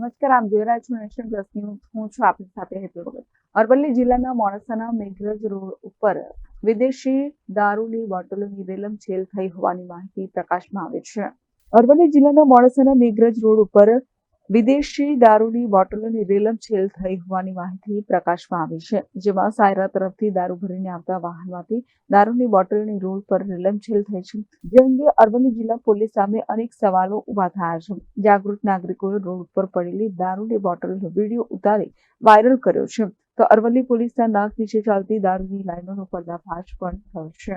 નમસ્કાર, આમ જોઈ રહ્યા છો નેશન હું છું આપની સાથે હેતુ વગર અરવલ્લી જિલ્લાના મોડાસાના મેઘરજ રોડ ઉપર વિદેશી દારૂની બોટલોની રેલમછેલ થઈ હોવાની માહિતી પ્રકાશમાં આવે છે. અરવલ્લી જિલ્લાના મોડાસાના મેઘરજ રોડ ઉપર વિદેશી દારૂની બોટલોની રેલમછેલ થઈ હોવાની માહિતી પ્રકાશમાં આવી છે, જેમાં સાયરા તરફથી દારૂ ભરીને આવતા વાહનમાંથી દારૂની બોટલની રોડ પર રેલમછેલ થઈ છે. જે અંગે અરવલ્લી જિલ્લા પોલીસ સામે અનેક સવાલો ઊભા થયા છે. જાગૃત નાગરિકોએ રોડ ઉપર પડેલી દારૂની બોટલનો વીડિયો ઉતારી વાયરલ કર્યો છે. તો અરવલ્લી પોલીસના નાક નીચે ચાલતી દારૂની લાઈનોનો પર્દાફાશ પણ થયો છે.